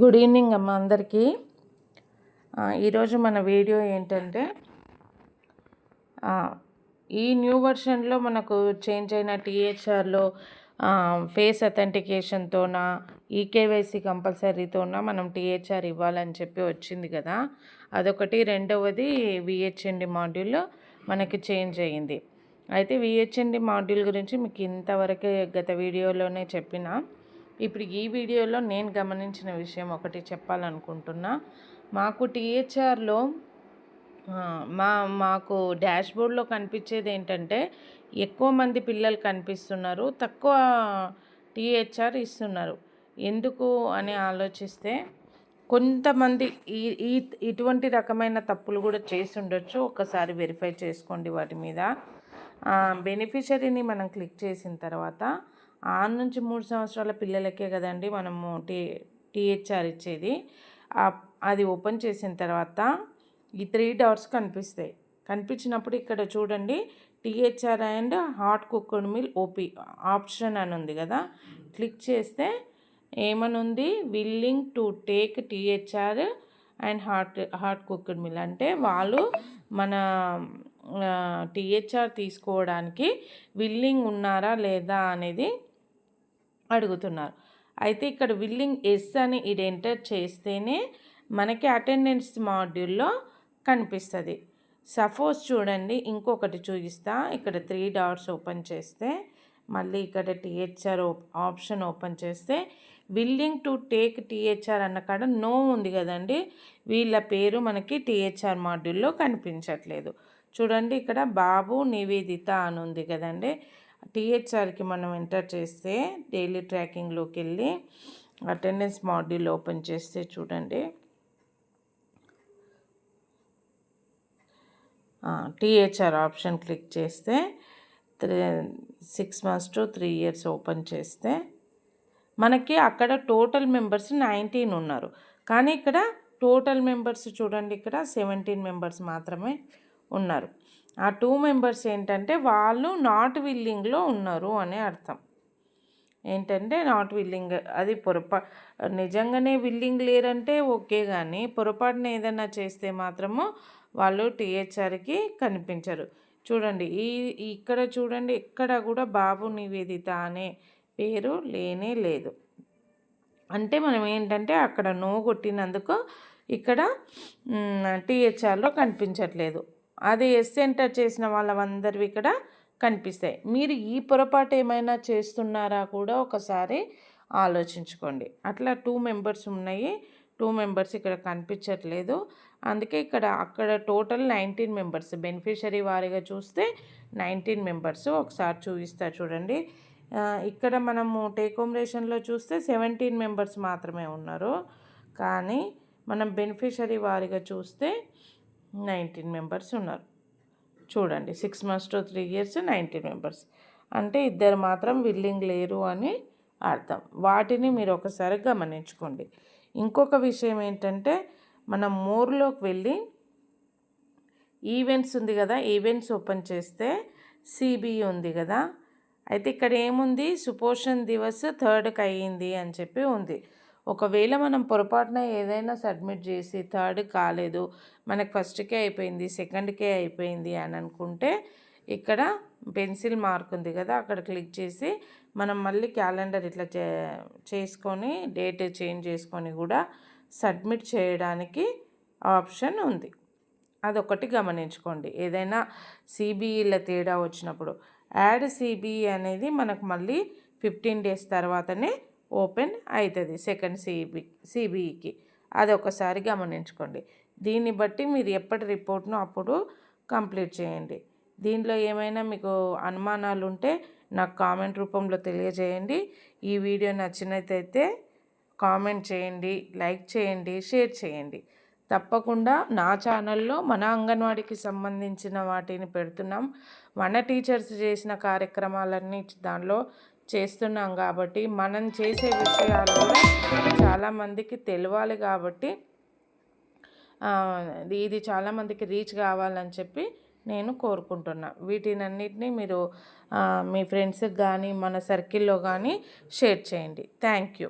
Good evening అమ్మ అందరికీ. ఈరోజు మన వీడియో ఏంటంటే ఈ న్యూ వర్షన్లో మనకు చేంజ్ అయిన టీహెచ్ఆర్లో ఫేస్ అథెంటికేషన్తోనా ఈకేవైసీ కంపల్సరీతోనా మనం టీహెచ్ఆర్ ఇవ్వాలని చెప్పి వచ్చింది కదా. అదొకటి. రెండవది విహెచ్ఎండి మాడ్యూల్ మనకి చేంజ్ అయ్యింది అయితే విహెచ్ఎండి మాడ్యూల్ గురించి మీకు ఇంతవరకే గత వీడియోలోనే చెప్పిన. ఇప్పుడు ఈ వీడియోలో నేను గమనించిన విషయం ఒకటి చెప్పాలనుకుంటున్నా. మాకు టీహెచ్ఆర్లో మా మాకు డాష్బోర్డ్లో కనిపించేది ఏంటంటే ఎక్కువ మంది పిల్లలు కనిపిస్తున్నారు తక్కువ టీహెచ్ఆర్ ఇస్తున్నారు. ఎందుకు అని ఆలోచిస్తే కొంతమంది ఈ ఈ ఇటువంటి రకమైన తప్పులు కూడా చేసి ఉండొచ్చు ఒకసారి వెరిఫై చేసుకోండి వాటి మీద. బెనిఫిషరీని మనం క్లిక్ చేసిన తర్వాత ఆరు నుంచి మూడు సంవత్సరాల పిల్లలకే కదండి మనము టీ టీహెచ్ఆర్ ఇచ్చేది. అది ఓపెన్ చేసిన తర్వాత ఈ త్రీ డాట్స్ కనిపిస్తాయి. కనిపించినప్పుడు ఇక్కడ చూడండి THR and hot cooked meal OP option అని ఉంది కదా. క్లిక్ చేస్తే ఏమనుంది? Willing to take THR and hot hot cooked meal. అంటే వాళ్ళు మన టీహెచ్ఆర్ తీసుకోవడానికి విల్లింగ్ ఉన్నారా లేదా అనేది అడుగుతున్నారు. అయితే ఇక్కడ విల్లింగ్ ఎస్ అని ఇది ఎంటర్ చేస్తేనే మనకి అటెండెన్స్ మాడ్యూల్లో కనిపిస్తుంది. సపోజ్ చూడండి ఇంకొకటి చూపిస్తా. ఇక్కడ త్రీ డాట్స్ ఓపెన్ చేస్తే మళ్ళీ ఇక్కడ టీహెచ్ఆర్ ఆప్షన్ ఓపెన్ చేస్తే విల్లింగ్ టు టేక్ టీహెచ్ఆర్ అన్న కాడ నో ఉంది కదండి. వీళ్ళ పేరు మనకి టీహెచ్ఆర్ మాడ్యూల్లో కనిపించట్లేదు. చూడండి ఇక్కడ బాబు నివేదిత అని ఉంది కదండి. టీహెచ్ఆర్కి మనం ఎంటర్ చేస్తే డైలీ ట్రాకింగ్లోకి వెళ్ళి అటెండెన్స్ మాడ్యూల్ ఓపెన్ చేస్తే చూడండి. టీహెచ్ఆర్ ఆప్షన్ క్లిక్ చేస్తే three six months to three years open చేస్తే మనకి అక్కడ టోటల్ మెంబర్స్ నైన్టీన్ ఉన్నారు. కానీ ఇక్కడ టోటల్ మెంబర్స్ చూడండి ఇక్కడ సెవెంటీన్ మెంబర్స్ మాత్రమే ఉన్నారు. ఆ టూ మెంబర్స్ ఏంటంటే వాళ్ళు నాట్ విల్లింగ్లో ఉన్నారు అనే అర్థం. ఏంటంటే నాట్ విల్లింగ్ అది పొరపా నిజంగానే విల్లింగ్ లేరంటే ఓకే కానీ పొరపాటున ఏదైనా చేస్తే మాత్రము వాళ్ళు టీహెచ్ఆర్కి కనిపించరు. చూడండి ఈ ఇక్కడ చూడండి ఎక్కడ కూడా బాబు నివేదిత అనే పేరు లేనే లేదు. అంటే మనం ఏంటంటే అక్కడ నో కొట్టినందుకు ఇక్కడ టీహెచ్ఆర్లో కనిపించట్లేదు. అది ఎస్ ఎంటర్ చేసిన వాళ్ళందరివి ఇక్కడ కనిపిస్తాయి. మీరు ఈ పొరపాటు ఏమైనా చేస్తున్నారా కూడా ఒకసారి ఆలోచించుకోండి. అట్లా టూ మెంబర్స్ ఉన్నాయి. టూ మెంబర్స్ ఇక్కడ కనిపించట్లేదు. అందుకే ఇక్కడ అక్కడ టోటల్ నైన్టీన్ మెంబర్స్ బెనిఫిషరీ వారిగా చూస్తే నైన్టీన్ మెంబర్స్ ఒకసారి చూపిస్తా చూడండి. ఇక్కడ మనము టేక్ హోమ్ రేషన్లో చూస్తే సెవెంటీన్ మెంబర్స్ మాత్రమే ఉన్నారు. కానీ మనం బెనిఫిషరీ వారిగా చూస్తే నైన్టీన్ మెంబర్స్ ఉన్నారు. చూడండి six months to three years nineteen members. అంటే ఇద్దరు మాత్రం విల్లింగ్ లేరు అని అర్థం. వాటిని మీరు ఒకసారి గమనించుకోండి. ఇంకొక విషయం ఏంటంటే మనం మోర్లోకి వెళ్ళి ఈవెంట్స్ ఉంది కదా ఈవెంట్స్ ఓపెన్ చేస్తే సిబిఈ ఉంది కదా. అయితే ఇక్కడ ఏముంది? సుపోషన్ దివస్ థర్డ్కి అయ్యింది అని చెప్పి ఉంది. ఒకవేళ మనం పొరపాటున ఏదైనా సబ్మిట్ చేసి థర్డ్ కాలేదు మనకు ఫస్ట్కే అయిపోయింది సెకండ్కే అయిపోయింది అని అనుకుంటే ఇక్కడ పెన్సిల్ మార్క్ ఉంది కదా అక్కడ క్లిక్ చేసి మనం మళ్ళీ క్యాలెండర్ ఇట్లా చే చేసుకొని డేట్ చేంజ్ చేసుకొని కూడా సబ్మిట్ చేయడానికి ఆప్షన్ ఉంది. అదొకటి గమనించుకోండి. ఏదైనా సిబిఈల తేడా వచ్చినప్పుడు యాడ్ సిబిఈ అనేది మనకు మళ్ళీ ఫిఫ్టీన్ డేస్ తర్వాతనే ఓపెన్ అవుతుంది సెకండ్ సిబి సిబిఈకి. అది ఒకసారి గమనించుకోండి. దీన్ని బట్టి మీరు ఎప్పటి రిపోర్ట్ను అప్పుడు కంప్లీట్ చేయండి. దీనిలో ఏమైనా మీకు అనుమానాలు ఉంటే నాకు కామెంట్ రూపంలో తెలియజేయండి. ఈ వీడియో నచ్చినట్టయితే కామెంట్ చేయండి లైక్ చేయండి షేర్ చేయండి. తప్పకుండా నా ఛానల్లో మన అంగన్వాడికి సంబంధించిన వాటిని పెడుతున్నాం. మన టీచర్స్ చేసిన కార్యక్రమాలన్నీ దానిలో చేస్తున్నాం కాబట్టి మనం చేసే విషయాలు కూడా చాలామందికి తెలియాలి కాబట్టి ఇది చాలామందికి రీచ్ కావాలని చెప్పి నేను కోరుకుంటున్నా. వీటినన్నిటినీ మీరు మీ ఫ్రెండ్స్కి కానీ మన సర్కిల్లో కానీ షేర్ చేయండి. Thank you.